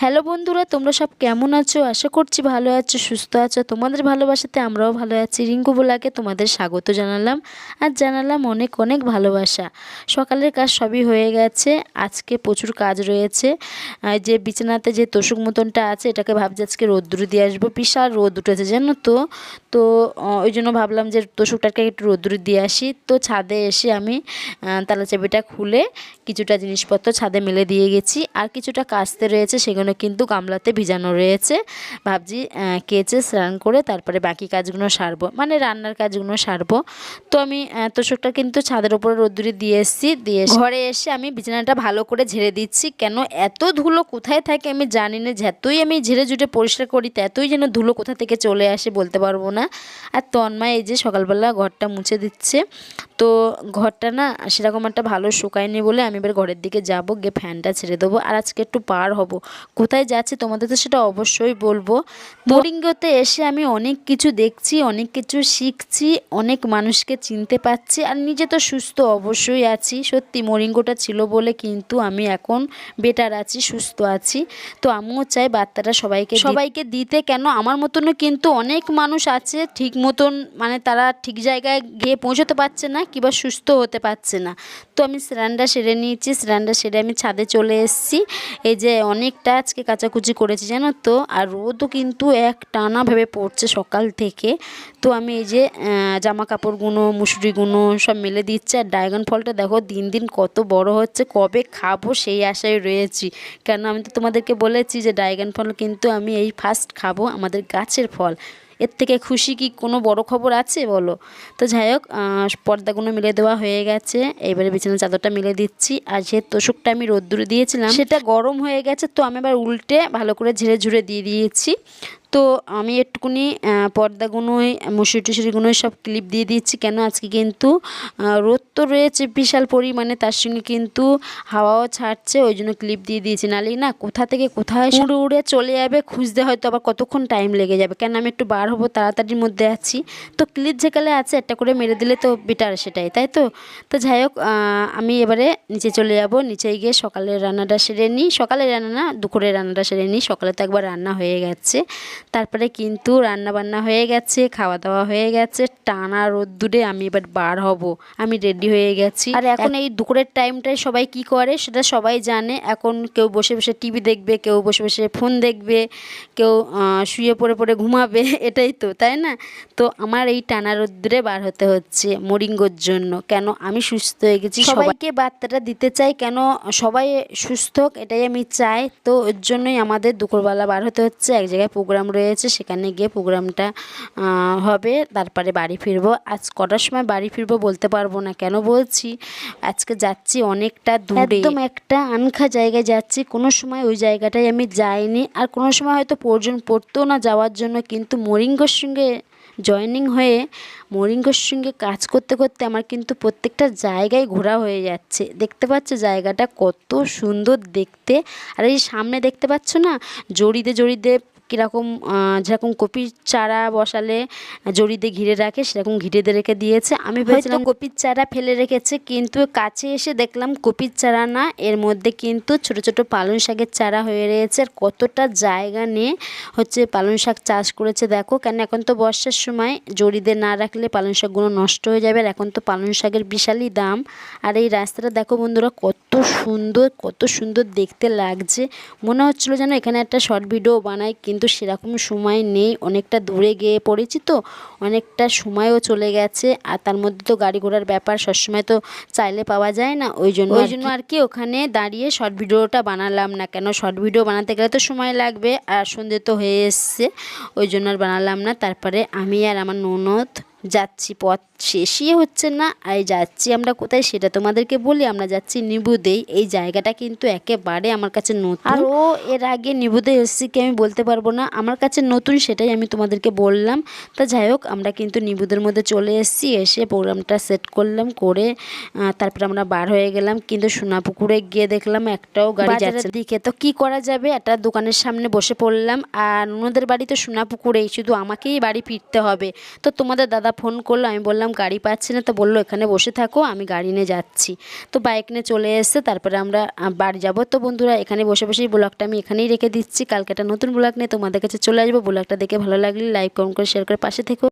Hello বন্ধুরা, তোমরা সব কেমন আছো? আশা করছি ভালো আছো, সুস্থ আছো। তোমাদের ভালোবাসাতে আমরাও ভালো আছি। রিঙ্কু বোলাকে তোমাদের স্বাগত জানালাম আর জানালাম অনেক অনেক ভালোবাসা। সকালের কাজ সবই হয়ে গেছে, আজকে প্রচুর কাজ রয়েছে। যে বিছানাতে যে তোষক মতনটা আছে, এটাকে ভাবছি আজকে রোদ্দুরে দিয়ে আসব। বিশাল রোদ উঠেছে, জানো তো? তো ওই জন্য ভাবলাম যে তোষকটাকে একটু রোদ্দুরে দিয়ে আসি। তো ছাদে এসে আমি তালা চাবিটা খুলে কিছুটা জিনিসপত্র ছাদে মেলে দিয়ে গেছি। আর কিছুটা কাস্তে রয়েছে সেগুলো কিন্তু গামলাতে ভিজানো রয়েছে। ভাবছি কেচে স্নান করে তারপরে বাকি কাজগুলো সারবো। মানে রান্নার কাজগুলো সারবো। তো আমি তোষকটা কিন্তু ছাদের উপরে রোদ্দুরে দিয়ে এসেছি। দিয়ে ঘরে এসে আমি বিছানাটা ভালো করে ঝেড়ে দিচ্ছি। কেন এত ধুলো কোথায় থাকে আমি জানি না। যতই আমি ঝেড়ে ঝুটে পরিষ্কার করি ততই যেন ধুলো কোথা থেকে চলে আসে বলতে পারব না। আর তন্ময় এই যে সকালবেলা ঘরটা মুছে দিচ্ছে। তো ঘরটা না সেরকম একটা ভালো শুকায়নি বলে আমি এবার ঘরের দিকে যাব গিয়ে ফ্যানটা ছেড়ে দেবো। আর আজকে একটু পার হব। কোথায় যাচ্ছি তোমাদের তো সেটা অবশ্যই বলব। মোরিঙ্গোতে এসে আমি অনেক কিছু দেখছি অনেক কিছু শিখছি অনেক মানুষকে চিনতে পারছি আর নিজে তো সুস্থ অবশ্যই আছি। সত্যি মোরিঙ্গোটা ছিল বলে কিন্তু আমি এখন বেটার আছি সুস্থ আছি। তো আমিও চাই বার্তাটা সবাইকে সবাইকে দিতে কেন আমার মতনও কিন্তু অনেক মানুষ আছে ঠিক মতন মানে তারা ঠিক জায়গায় গিয়ে পৌঁছতে পারছে না কিংবা সুস্থ হতে পারছে না। তো আমি স্নানটা সেরে নিয়েছি স্নানটা সেরে আমি ছাদে চলে এসেছি। এই যে অনেকটা আজকে কাচাকুচি করেছি, জানো তো? আর রোদও কিন্তু এক টানাভাবে পড়ছে সকাল থেকে। তো আমি এই যে জামা কাপড়গুলো মুসুরিগুলো সব মেলে দিচ্ছি। আর ড্রাগন ফলটা দেখো, দিন দিন কত বড় হচ্ছে, কবে খাব সেই আশায় রয়েছি। কেন আমি তো তোমাদেরকে বলেছি যে, ড্রাগন ফল কিন্তু আমি এই ফার্স্ট খাব আমাদের গাছের ফল। এর থেকে খুশি কি কোনো বড় খবর আছে বলো? তো যাই হোক পর্দাগুলো মিলে দেওয়া হয়ে গেছে। এবারে বিছানা চাদরটা মিলে দিচ্ছি। আর যে তোষকটা আমি রোদ্দুরে দিয়েছিলাম সেটা গরম হয়ে গেছে তো আমি এবার উল্টে ভালো করে ঝেড়ে ঝুড়ে দিয়ে দিয়েছি। তো আমি একটুকুনি আহ, পর্দাগুলোই মুসুরি টুসুরিগুলোই সব ক্লিপ দিয়ে দিচ্ছি। কেন আজকে কিন্তু রোদ তো রয়েছে বিশাল পরিমাণে তার সঙ্গে কিন্তু হাওয়াও ছাড়ছে ওই জন্য ক্লিপ দিয়ে দিয়েছি। নাহলে না কোথা থেকে কোথায় উড়ে উড়ে চলে যাবে খুঁজতে হয়তো আবার কতক্ষণ টাইম লেগে যাবে। কেন আমি একটু বার হব তাড়াতাড়ির মধ্যে আছি। তো ক্লিপ যেকালে আছে একটা করে মেরে দিলে তো বেটার সেটাই তাই তো? তো যাই হোক আমি এবারে নিচে চলে যাব। নিচে গিয়ে সকালের রান্নাটা সেরে নিই। সকালের রান্না না দুপুরের রান্নাটা সেরে নিই। সকালে তো একবার রান্না হয়ে গেছে। তারপরে কিন্তু রান্না বান্না হয়ে গেছে খাওয়া দাওয়া হয়ে গেছে। টানা রোদ্দুরে আমি এবার বার হব। আমি রেডি হয়ে গেছি। আর এখন এই দুপুরের টাইমটায় সবাই কি করে সেটা সবাই জানে। এখন কেউ বসে বসে টিভি দেখবে কেউ বসে বসে ফোন দেখবে কেউ শুয়ে পড়ে পড়ে ঘুমাবে এটাই তো তাই না? তো আমার এই টানা রোদ্দুরে বার হতে হচ্ছে মরিঙ্গোর জন্য। কেন আমি সুস্থ হয়ে গেছি সবাইকে বার্তাটা দিতে চাই কেন সবাই সুস্থ হোক এটাই আমি চাই। তো ওর জন্যই আমাদের দুপুরবেলা বার হতে হচ্ছে। এক জায়গায় প্রোগ্রাম রয়েছে সেখানে গিয়ে প্রোগ্রামটা হবে। তারপরে বাড়ি ফিরবো। আজ কটার সময় বাড়ি ফিরবো বলতে পারব না। কেন বলছি? আজকে যাচ্ছি অনেকটা দূরে। একদম একটা আনখা জায়গায় যাচ্ছি। কোনো সময় ওই জায়গাটায় আমি যাইনি। আর কোনো সময় হয়তো প্রয়োজন পড়তেও না যাওয়ার জন্য। কিন্তু মরিঙ্গর সঙ্গে জয়েনিং হয়ে, মরিঙ্গোর সঙ্গে কাজ করতে করতে আমার কিন্তু প্রত্যেকটা জায়গায় ঘোরা হয়ে যাচ্ছে। দেখতে পাচ্ছ জায়গাটা কত সুন্দর দেখতে। আর এই সামনে দেখতে পাচ্ছ না? জড়িতে জড়িতে কীরকম যেরকম কপির চারা বসালে জড়িতে ঘিরে রাখে সেরকম ঘিরে দিয়ে রেখে দিয়েছে। আমি ভেবেছিলাম কপির চারা ফেলে রেখেছে কিন্তু কাছে এসে দেখলাম কপির চারা না। এর মধ্যে কিন্তু ছোট ছোট পালং শাকের চারা হয়ে রয়েছে। আর কতটা জায়গা নিয়ে হচ্ছে পালং শাক চাষ করেছে দেখো। কেন এখন তো বর্ষার সময় জড়িতে না রাখলে পালং শাকগুলো নষ্ট হয়ে যাবে। আর এখন তো পালং শাকের বিশালই দাম। আর এই রাস্তাটা দেখো বন্ধুরা কত সুন্দর কত সুন্দর দেখতে লাগছে। মনে হচ্ছিল যেন এখানে একটা শর্ট ভিডিও বানাই কিন্তু সেরকম সময় নেই। অনেকটা দূরে গিয়ে পড়েছি তো অনেকটা সময়ও চলে গেছে। আর তার মধ্যে তো গাড়ি ঘোড়ার ব্যাপার সবসময় তো চাইলে পাওয়া যায় না। ওই জন্য ওই জন্য আর কি ওখানে দাঁড়িয়ে শর্ট ভিডিওটা বানালাম না কেন? শর্ট ভিডিও বানাতে গেলে তো সময় লাগবে। আর সন্ধে তো হয়ে এসছে ওই জন্য আর বানালাম না। তারপরে আমি আর আমার ননদ যাচ্ছি পথ শেষই হচ্ছে না। আর যাচ্ছি আমরা কোথায় সেটা তোমাদেরকে বলি আমরা যাচ্ছি নিবুদেই এই জায়গাটা কিন্তু একেবারে আমার কাছে নতুন। আর ও এর আগে নিবুদে এসেছি কি আমি বলতে পারব না। আমার কাছে নতুন সেটাই আমি তোমাদেরকে বললাম। তা যাই হোক আমরা কিন্তু নিবুদের মধ্যে চলে এসেছি। এসে প্রোগ্রামটা সেট করলাম করে তারপরে আমরা বার হয়ে গেলাম। কিন্তু সোনাপুকুরে গিয়ে দেখলাম একটাও গাড়ি যাচ্ছে। দিকে তো কি করা যাবে? একটা দোকানের সামনে বসে পড়লাম। আর ওনাদের বাড়ি তো সোনাপুকুরেই। শুধু আমাকেই বাড়ি ফিরতে হবে। তো তোমাদের দাদা দাদা ফোন করল, আমি বললাম, গাড়ি পাচ্ছি না। তো বলল, এখানে বসে থাকো, আমি গাড়ি নিয়ে যাচ্ছি। তো বাইক নিয়ে চলে এসছে তারপরে আমরা বাড়ি যাব। তো বন্ধুরা, এখানে বসে বসেই ব্লগটা আমি এখানেই রেখে দিচ্ছি। কালকে একটা নতুন ব্লগ নিয়ে তোমাদের কাছে চলে আসব। ব্লগটা দেখে ভালো লাগলে লাইক, কমেন্ট করে শেয়ার করে পাশে থেকো।